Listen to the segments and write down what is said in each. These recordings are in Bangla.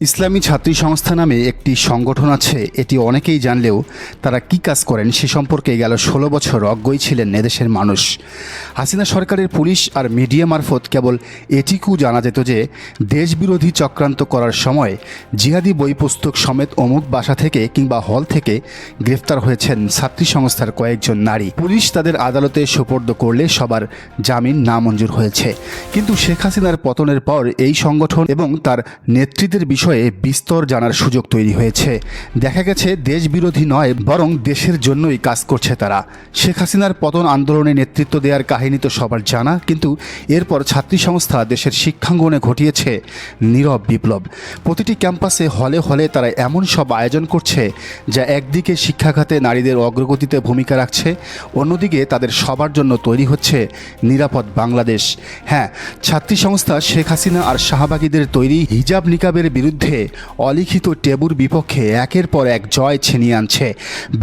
ইসলামী ছাত্রী সংস্থা নামে একটি সংগঠন আছে। এটি অনেকেই জানলেও তারা কি কাজ করেন সে সম্পর্কে গেল ষোলো বছর অজ্ঞই ছিলেন এদেশের মানুষ। হাসিনা সরকারের পুলিশ আর মিডিয়া মারফত কেবল এটিকু জানা যেত যে, দেশবিরোধী চক্রান্ত করার সময় জিহাদি বই পুস্তক সমেত অমুক বাসা থেকে কিংবা হল থেকে গ্রেফতার হয়েছেন ছাত্রী সংস্থার কয়েকজন নারী। পুলিশ তাদের আদালতে সোপর্দ করলে সবার জামিন নামঞ্জুর হয়েছে। কিন্তু শেখ হাসিনার পতনের পর এই সংগঠন এবং তার নেতৃত্বের বিষয়ে বিস্তর জানার সুযোগ তৈরি হয়েছে। দেখা গেছে দেশ বিরোধী নয়, বরং দেশের জন্যই কাজ করছে তারা। শেখ হাসিনার পতন আন্দোলনে নেতৃত্ব দেওয়ার কাহিনী তো সবার জানা, কিন্তু এরপর ছাত্রী সংস্থা দেশের শিক্ষাঙ্গনে ঘটিয়েছে নীরব বিপ্লব। প্রতিটি ক্যাম্পাসে হলে হলে তারা এমন সব আয়োজন করছে, যা একদিকে শিক্ষাখাতে নারীদের অগ্রগতিতে ভূমিকা রাখছে, অন্যদিকে তাদের সবার জন্য তৈরি হচ্ছে নিরাপদ বাংলাদেশ। হ্যাঁ ছাত্রী সংস্থা শেখ হাসিনা আর শাহবাগীদের তৈরি হিজাব নিকাবের বিরুদ্ধে অলিখিত টেবুর বিপক্ষে একের পর এক জয় ছিনিয়ে আনছে,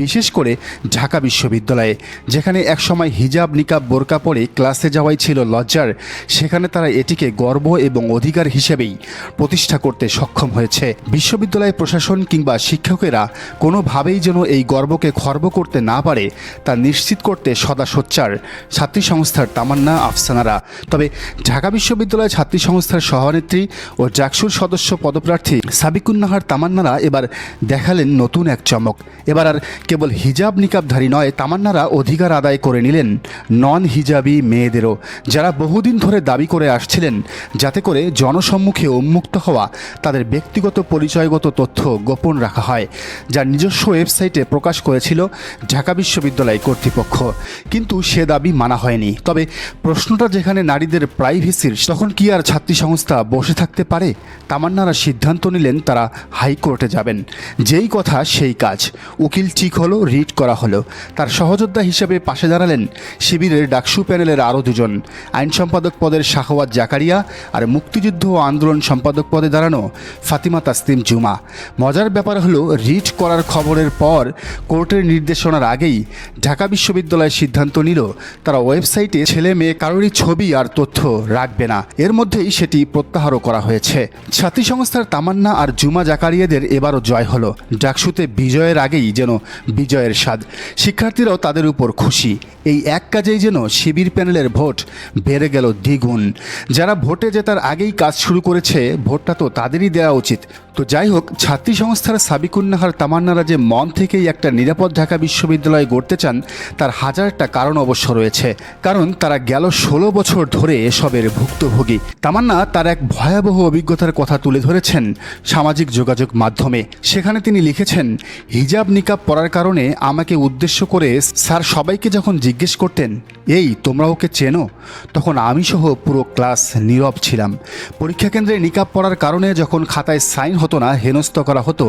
বিশেষ করে ঢাকা বিশ্ববিদ্যালয়ে, যেখানে একসময় হিজাব নিকাব বোরকা পরে ক্লাসে যাওয়াই ছিল লজ্জার। সেখানে তারা এটিকে গর্ব এবং অধিকার হিসেবেই প্রতিষ্ঠা করতে সক্ষম হয়েছে। বিশ্ববিদ্যালয় প্রশাসন কিংবা শিক্ষকেরা কোনোভাবেই যেন এই গর্বকে খর্ব করতে না পারে, তা নিশ্চিত করতে সদা সোচ্চার ছাত্রী সংস্থার তামান্না আফসানারা। তবে ঢাকা বিশ্ববিদ্যালয় ছাত্রী সংস্থার সভানেত্রী ও জাকসুর সদস্য পদপ্রার্থী সাবিকুন্নাহার তামান্নারা এবার দেখালেন নতুন এক চমক। এবার আর কেবল হিজাব নিকাবধারী নয়, তামান্নারা অধিকার আদায় করে নিলেন নন হিজাবি মেয়েদেরও, যারা বহুদিন ধরে দাবি করে আসছিলেন যাতে করে জনসম্মুখে উন্মুক্ত হওয়া তাদের ব্যক্তিগত পরিচয়গত তথ্য গোপন রাখা হয় যা নিজস্ব ওয়েবসাইটে প্রকাশ করেছিল ঢাকা বিশ্ববিদ্যালয় কর্তৃপক্ষ। কিন্তু সে দাবি মানা হয়নি। তবে প্রশ্নটা যেখানে নারীদের প্রাইভেসির তখন কি আর ছাত্রী সংস্থা বসে থাকতে পারে? তামান্নারা সিদ্ধান্ত নিলেন তারা হাইকোর্টে যাবেন। যেই কথা সেই কাজ। উকিল ঠিক হলো, রিট করা হলো। তার সহযোদ্ধা হিসেবে পাশে দাঁড়ালেন শিবিরের ডাকসু প্যানেলের আরও দুজন। আইন সম্পাদক পদের শাহওয়াত জাকারিয়া আর মুক্তিযুদ্ধ ও আন্দোলন সম্পাদক পদে দাঁড়ানো ফাতিমা তাসলিম জুমা। মজার ব্যাপার হলো, রিট করার খবরের পর কোর্টের নির্দেশনার আগেই ঢাকা বিশ্ববিদ্যালয় সিদ্ধান্ত নিল, তারা ওয়েবসাইটে ছেলে মেয়ে কারোরই ছবি আর তথ্য রাখবে না। এর মধ্যেই সেটি প্রত্যাহারও করা হয়েছে। ছাত্রী সংস্থার তামান্না আর জুমা জাকারিয়াদের এবারও জয় হলো। ডাকসুতে বিজয়ের আগেই যেন বিজয়ের স্বাদ। শিক্ষার্থীরাও তাদের উপর খুশি। এই এক কাজেই যেন শিবির প্যানেলের ভোট বেড়ে গেল দ্বিগুণ। যারা ভোটে জেতার আগেই কাজ শুরু করেছে, ভোটটা তো তাদেরই দেওয়া উচিত। তো যাই হোক ছাত্রী সংস্থার সাবিকুন্নাহার তামান্নারা যে মন থেকেই একটা নিরাপদ ঢাকা বিশ্ববিদ্যালয় গড়তে চান, তার হাজারটা কারণ অবশ্য রয়েছে। কারণ তারা গেল ষোলো বছর ধরে এসবের ভুক্তভোগী। তামান্না তার এক ভয়াবহ অভিজ্ঞতার কথা তুলে ধরেছেন সামাজিক যোগাযোগ মাধ্যমে। সেখানে তিনি লিখেছেন, হিজাব নিকাব পরার কারণে আমাকে উদ্দেশ্য করে স্যার সবাইকে যখন জিজ্ঞেস করতেন, এই, তোমরা ওকে চেনো তখন আমি সহ পুরো ক্লাস নীরব ছিলাম। পরীক্ষা কেন্দ্রে নিকাব পড়ার কারণে যখন খাতায় সাইন হতো না, হেনস্থ করা হতো,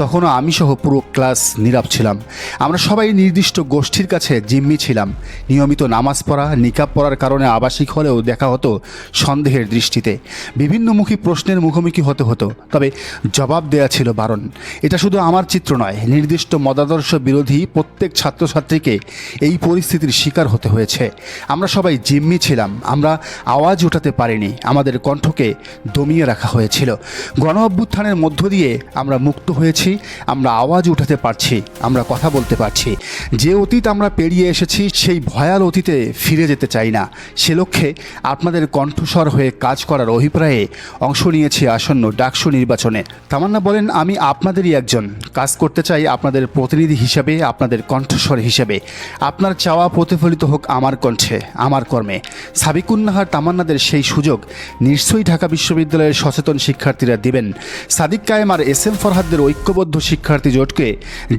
তখনও আমি সহ পুরো ক্লাস নীরব ছিলাম। আমরা সবাই নির্দিষ্ট গোষ্ঠীর কাছে জিম্মি ছিলাম। নিয়মিত নামাজ পড়া, নিকাব পড়ার কারণে আবাসিক হলেও দেখা হতো সন্দেহের দৃষ্টিতে। বিভিন্নমুখী প্রশ্নের মুখোমুখি হতে হতো, তবে জবাব দেয়া ছিল বারণ। এটা শুধু আমার চিত্র নয়, নির্দিষ্ট মতাদর্শ বিরোধী প্রত্যেক ছাত্রছাত্রীকে এই পরিস্থিতির শিকার হতে হয়েছে। আমরা সবাই জিম্মি ছিলাম, আমরা আওয়াজ উঠাতে পারিনি, আমাদের কণ্ঠকে দমিয়ে রাখা হয়েছিল। গণ অভ্যুত্থানের মধ্য দিয়ে আমরা মুক্ত হয়েছি, আমরা আওয়াজ উঠাতে পারছি, আমরা কথা বলতে পারছি। যে অতীত আমরা পেরিয়ে এসেছি, সেই ভয়াল অতীতে ফিরে যেতে চাই না। সে লক্ষ্যে আপনাদের কণ্ঠস্বর হয়ে কাজ করার অভিপ্রায়ে অংশ নিয়েছি আসন্ন ডাকসু নির্বাচনে। তামান্না বলেন, আমি আপনাদেরই একজন। কাজ করতে চাই আপনাদের প্রতিনিধি হিসেবে, আপনাদের কণ্ঠস্বর হিসেবে। আপনার চাওয়া প্রতিফলিত হোক আমার কণ্ঠে, আমার কর্মে। সাবিকুন্নাহার তামান্নাদের সেই সুযোগ নিশ্চয়ই ঢাকা বিশ্ববিদ্যালয়ের সচেতন শিক্ষার্থীরা দিবেন। সাদিক কায়েম আর এস এম ফরহাদদের ঐক্যবদ্ধ শিক্ষার্থী জোটকে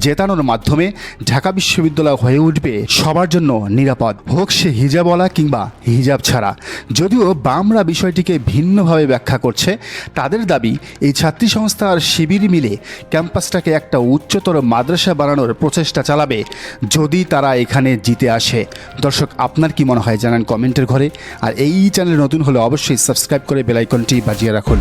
জেতানোর মাধ্যমে ঢাকা বিশ্ববিদ্যালয় হয়ে উঠবে সবার জন্য নিরাপদ। হোক সে হিজাবওয়ালা কিংবা হিজাব ছাড়া। যদিও বামরা বিষয়টিকে ভিন্নভাবে ব্যাখ্যা করছে, তাদের দাবি এই ছাত্রী সংস্থা আর শিবির মিলে ক্যাম্পাসটাকে একটা উচ্চতর মাদ্রাসা বানানোর প্রচেষ্টা চালাবে, যদি তারা এখানে জিতে আসে। দর্শক, আপনার কি মনে হয়? জানান কমেন্টের ঘরে। আর এই চ্যানেল নতুন হলে অবশ্যই সাবস্ক্রাইব করে বেলাইকনটি বাজিয়ে রাখুন।